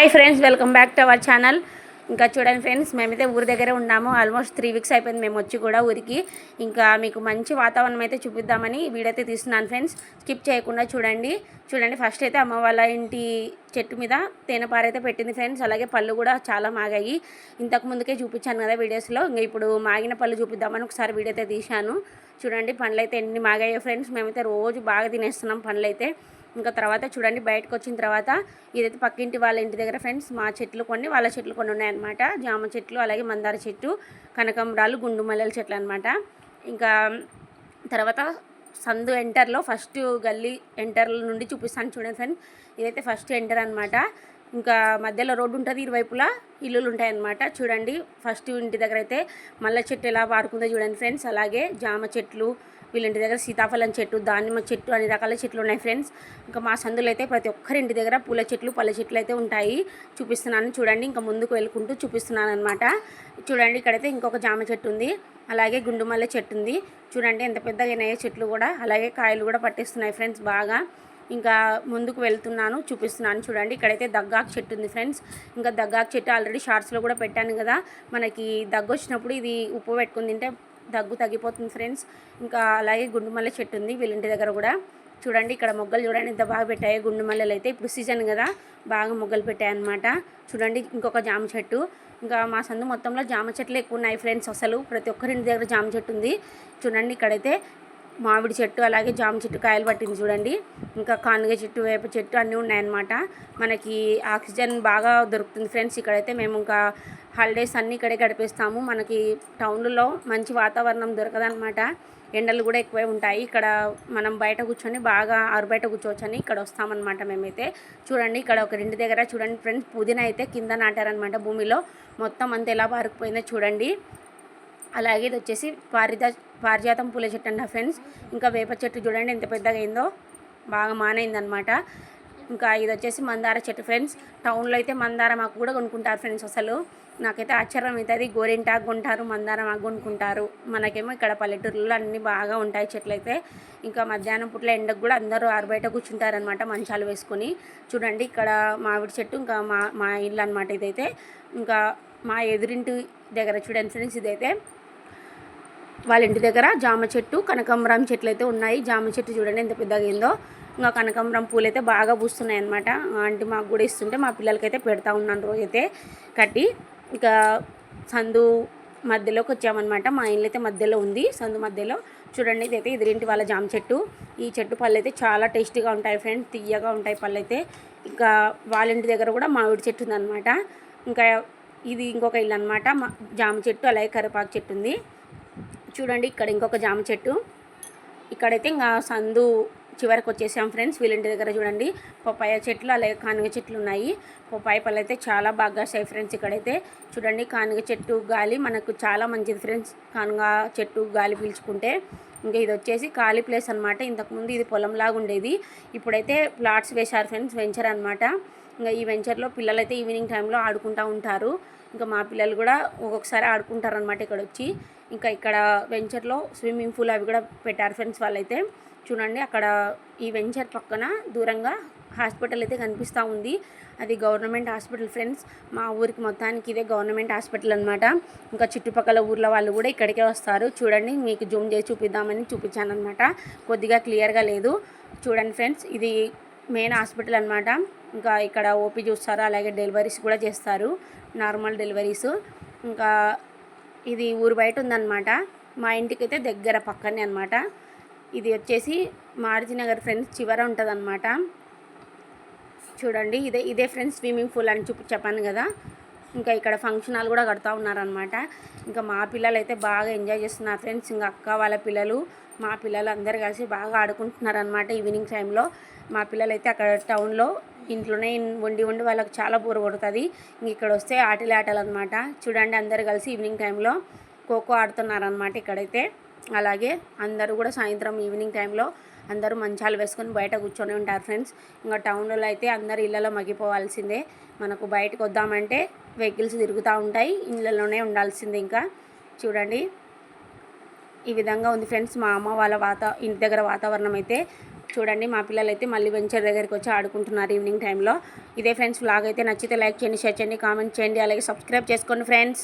Hi friends welcome back to our channel ఇంకా చూడండి friends మేమైతే ఊరి దగ్గరే ఉన్నాము. ఆల్మోస్ట్ త్రీ వీక్స్ అయిపోయింది మేము వచ్చి కూడా ఊరికి. ఇంకా మీకు మంచి వాతావరణం అయితే చూపిద్దామని వీడియో అయితే తీస్తున్నాను ఫ్రెండ్స్ స్కిప్ చేయకుండా చూడండి. చూడండి ఫస్ట్ అయితే అమ్మ వాళ్ళ ఇంటి చెట్టు మీద తేనెపార అయితే పెట్టింది ఫ్రెండ్స్ అలాగే పళ్ళు కూడా చాలా మాగాయి. ఇంతకు ముందుకే చూపించాను కదా వీడియోస్లో ఇంకా ఇప్పుడు మాగిన పళ్ళు చూపిద్దామని ఒకసారి వీడియో అయితే తీశాను. చూడండి పండ్లు అయితే ఎన్ని మాగాయో ఫ్రెండ్స్ మేమైతే రోజు బాగా తినేస్తున్నాం పండ్లు అయితే ఇంకా తర్వాత చూడండి బయటకు వచ్చిన తర్వాత ఇదైతే పక్కింటి వాళ్ళ ఇంటి దగ్గర ఫ్రెండ్స్ మా చెట్లు కొన్ని వాళ్ళ చెట్లు కొన్ని ఉన్నాయన్నమాట. జామ చెట్లు అలాగే మందార చెట్టు కనకంబరాలు గుండు మల్లెల చెట్లు అనమాట ఇంకా తర్వాత సందు ఎంటర్లో ఫస్ట్ గల్లీ ఎంటర్ నుండి చూపిస్తాను చూడండి ఫ్రెండ్స్ ఇదైతే ఫస్ట్ ఎంటర్ అనమాట ఇంకా మధ్యలో రోడ్డు ఉంటుంది ఇరువైపులా ఇల్లులు ఉంటాయి అన్నమాట చూడండి ఫస్ట్ ఇంటి దగ్గర అయితే మల్లె చెట్టు ఎలా పారుకుందో చూడండి ఫ్రెండ్స్ అలాగే జామ చెట్లు వీళ్ళ ఇంటి దగ్గర సీతాఫలం చెట్టు దానిమ్మ చెట్టు అన్ని రకాల చెట్లు ఉన్నాయి ఫ్రెండ్స్. ఇంకా మా సందులో అయితే ప్రతి ఒక్కరి ఇంటి దగ్గర పూల చెట్లు పళ్ళ చెట్లు అయితే ఉంటాయి. చూపిస్తున్నాను చూడండి ఇంకా ముందుకు వెళ్ళుకుంటూ చూపిస్తున్నాను అనమాట చూడండి ఇక్కడైతే ఇంకొక జామ చెట్టు ఉంది. అలాగే గుండుమల్లె చెట్టు ఉంది. చూడండి ఎంత పెద్దగా అయినాయో చెట్లు కూడా. అలాగే కాయలు కూడా పట్టేస్తున్నాయి ఫ్రెండ్స్ బాగా. ఇంకా ముందుకు వెళ్తున్నాను చూపిస్తున్నాను చూడండి. ఇక్కడైతే దగ్గాకు చెట్టు ఉంది ఫ్రెండ్స్. ఇంకా దగ్గాకు చెట్టు ఆల్రెడీ షార్ట్స్లో కూడా పెట్టాను కదా. మనకి దగ్గు వచ్చినప్పుడు ఇది ఉప్పు పెట్టుకుని తింటే దగ్గు తగ్గిపోతుంది ఫ్రెండ్స్. ఇంకా అలాగే గుండు మల్లె చెట్టు ఉంది వీళ్ళ ఇంటి దగ్గర కూడా. చూడండి ఇక్కడ మొగ్గలు చూడండి ఎంత బాగా పెట్టాయి గుండు మల్లెలు అయితే. ఇప్పుడు సీజన్ కదా బాగా మొగ్గలు పెట్టాయి అనమాట చూడండి ఇంకొక జామ చెట్టు. ఇంకా మా సందు మొత్తంలో జామ చెట్లు ఎక్కువ ఉన్నాయి ఫ్రెండ్స్ అసలు. ప్రతి ఒక్కరి ఇంటి దగ్గర జామ చెట్టు ఉంది. చూడండి ఇక్కడైతే మామిడి చెట్టు అలాగే జామ చెట్టు కాయలు పట్టింది చూడండి. ఇంకా కానుగ చెట్టు వేప చెట్టు అన్నీ ఉన్నాయన్నమాట. మనకి ఆక్సిజన్ బాగా దొరుకుతుంది ఫ్రెండ్స్. ఇక్కడైతే మేము ఇంకా హాలిడేస్ అన్నీ ఇక్కడే గడిపేస్తాము. మనకి టౌన్లో మంచి వాతావరణం దొరకదనమాట ఎండలు కూడా ఎక్కువే ఉంటాయి. ఇక్కడ మనం బయట కూర్చొని బాగా ఆరుబయట కూర్చోవచ్చని ఇక్కడ వస్తామన్నమాట మేమైతే. చూడండి ఇక్కడ ఒక రెండు దగ్గర చూడండి ఫ్రెండ్స్. పుదీనా అయితే కింద నాటారనమాట భూమిలో. మొత్తం అంతా ఎలా పారుకుపోయిందో చూడండి. అలాగే ఇది వచ్చేసి పారిజా పారిజాతం పూల చెట్టు అంట ఫ్రెండ్స్. ఇంకా వేప చెట్టు చూడండి ఎంత పెద్దగా అయిందో బాగా మానైందనమాట. ఇంకా ఇది వచ్చేసి మందార చెట్టు ఫ్రెండ్స్. టౌన్లో అయితే మందారం మాకు కూడా కొనుక్కుంటారు ఫ్రెండ్స్ అసలు. నాకైతే ఆశ్చర్యం అవుతుంది. గోరింటాకు కొంటారు మందారం ఆకు కొనుక్కుంటారు. మనకేమో ఇక్కడ పల్లెటూరులో అన్నీ బాగా ఉంటాయి చెట్లు అయితే. ఇంకా మధ్యాహ్నం పుట్ల ఎండకు కూడా అందరూ ఆరుబయట కూర్చుంటారనమాట మంచాలు వేసుకొని. చూడండి ఇక్కడ మామిడి చెట్టు ఇంకా మా మా ఇల్లు అనమాట ఇదైతే. ఇంకా మా ఎదురింటి దగ్గర చూడండి ఫ్రెండ్స్ ఇదైతే. వాళ్ళ ఇంటి దగ్గర జామ చెట్టు కనకాంబరం చెట్లు అయితే ఉన్నాయి. జామ చెట్టు చూడండి ఎంత పెద్దగా అయిందో. ఇంకా కనకాంబరం పూలు అయితే బాగా పూస్తున్నాయి అనమాట ఆంటీ మాకు కూడా ఇస్తుంటే మా పిల్లలకైతే పెడతా ఉన్నాను రోజైతే కట్టి. ఇక సందు మధ్యలోకి వచ్చామన్నమాట. మా ఇల్లు అయితే మధ్యలో ఉంది. సందు మధ్యలో చూడండి ఇదైతే ఎదురింటి వాళ్ళ జామ చెట్టు. ఈ చెట్టు పళ్ళు అయితే చాలా టేస్టీగా ఉంటాయి ఫ్రెండ్స్. తీయగా ఉంటాయి పళ్ళు అయితే ఇంకా వాళ్ళ ఇంటి దగ్గర కూడా మామిడి చెట్టు ఉందన్నమాట. ఇంకా ఇది ఇంకొక ఇల్లు అనమాట జామ చెట్టు అలాగే కరివేపాకు చెట్టు ఉంది. చూడండి ఇక్కడ ఇంకొక జామ చెట్టు. ఇక్కడైతే ఇంకా సందు చివరికి వచ్చేసాం ఫ్రెండ్స్ వీళ్ళింటి దగ్గర చూడండి. పప్పాయ చెట్లు అలాగే కానుగ చెట్లు ఉన్నాయి. పప్పాయ పళ్ళు అయితే చాలా బాగా కాస్తాయి ఫ్రెండ్స్ ఇక్కడైతే. చూడండి కానుగ చెట్టు గాలి మనకు చాలా మంచిది ఫ్రెండ్స్ కానుగ చెట్టు గాలి పీల్చుకుంటే. ఇంకా ఇది వచ్చేసి ఖాళీ ప్లేస్ అనమాట ఇంతకుముందు ఇది పొలంలాగా ఉండేది. ఇప్పుడైతే ప్లాట్స్ వేశారు ఫ్రెండ్స్ వెంచర్ అనమాట ఇంకా ఈ వెంచర్లో పిల్లలు అయితే ఈవినింగ్ టైంలో ఆడుకుంటూ ఉంటారు. ఇంకా మా పిల్లలు కూడా ఒక్కొక్కసారి ఆడుకుంటారు అనమాట ఇక్కడ వచ్చి ఇంకా ఇక్కడ వెంచర్లో స్విమ్మింగ్ పూల్ అవి కూడా పెట్టారు ఫ్రెండ్స్ వాళ్ళైతే. చూడండి అక్కడ ఈ వెంచర్ పక్కన దూరంగా హాస్పిటల్ అయితే కనిపిస్తూ ఉంది. అది గవర్నమెంట్ హాస్పిటల్ ఫ్రెండ్స్. మా ఊరికి మొత్తానికి ఇదే గవర్నమెంట్ హాస్పిటల్ అనమాట ఇంకా చుట్టుపక్కల ఊర్ల వాళ్ళు కూడా ఇక్కడికే వస్తారు. చూడండి మీకు జూమ్ చేసి చూపిద్దామని చూపించాను అనమాట కొద్దిగా క్లియర్గా లేదు. చూడండి ఫ్రెండ్స్ ఇది మెయిన్ హాస్పిటల్ అనమాట ఇంకా ఇక్కడ ఓపీ చూస్తారు అలాగే డెలివరీస్ కూడా చేస్తారు. Normal deliveries. ఇంకా ఇది ఊరు బయట ఉందన్నమాట. మా ఇంటికి అయితే దగ్గర పక్కనే అనమాట ఇది వచ్చేసి మారుతినగర్ ఫ్రెండ్స్ చివర ఉంటుంది అనమాట చూడండి ఇదే ఇదే ఫ్రెండ్స్ స్విమ్మింగ్ పూల్ అని చూపి చెప్పాను కదా. ఇంకా ఇక్కడ ఫంక్షన్ హాల్ కూడా కడుతూ ఉన్నారనమాట ఇంకా మా పిల్లలు అయితే బాగా ఎంజాయ్ చేస్తున్నారు ఫ్రెండ్స్. ఇంకా అక్క వాళ్ళ పిల్లలు మా పిల్లలు అందరు కలిసి బాగా ఆడుకుంటున్నారనమాట ఈవినింగ్ టైంలో. మా పిల్లలు అయితే అక్కడ టౌన్లో ఇంట్లోనే వండి వండి వాళ్ళకి చాలా బోర్ కొడుతుంది. ఇక్కడ వస్తే ఆటలు ఆటలు అనమాట చూడండి అందరు కలిసి ఈవినింగ్ టైంలో ఖోఖో ఆడుతున్నారనమాట ఇక్కడైతే. అలాగే అందరూ కూడా సాయంత్రం ఈవినింగ్ టైంలో అందరూ మంచాలు వేసుకొని బయట కూర్చొని ఉంటారు ఫ్రెండ్స్. ఇంకా టౌన్లో అయితే అందరు ఇళ్ళలో మగ్గిపోవాల్సిందే. మనకు బయటకు వద్దామంటే వెహికల్స్ తిరుగుతూ ఉంటాయి. ఇళ్ళలోనే ఉండాల్సిందే ఇంకా. చూడండి. ఈ విధంగా ఉంది ఫ్రెండ్స్ మా అమ్మ వాళ్ళ వాత ఇంటి దగ్గర వాతావరణం అయితే చూడండి మా పిల్లలు అయితే మళ్ళీ వెంచర్ దగ్గరికి వచ్చి ఆడుకుంటున్నారు ఈవినింగ్ టైంలో. ఇదే ఫ్రెండ్స్ వ్లాగ్ అయితే నచ్చితే లైక్ చేయండి షేర్ చేయండి కామెంట్ చేయండి అలాగే సబ్స్క్రైబ్ చేసుకోండి ఫ్రెండ్స్.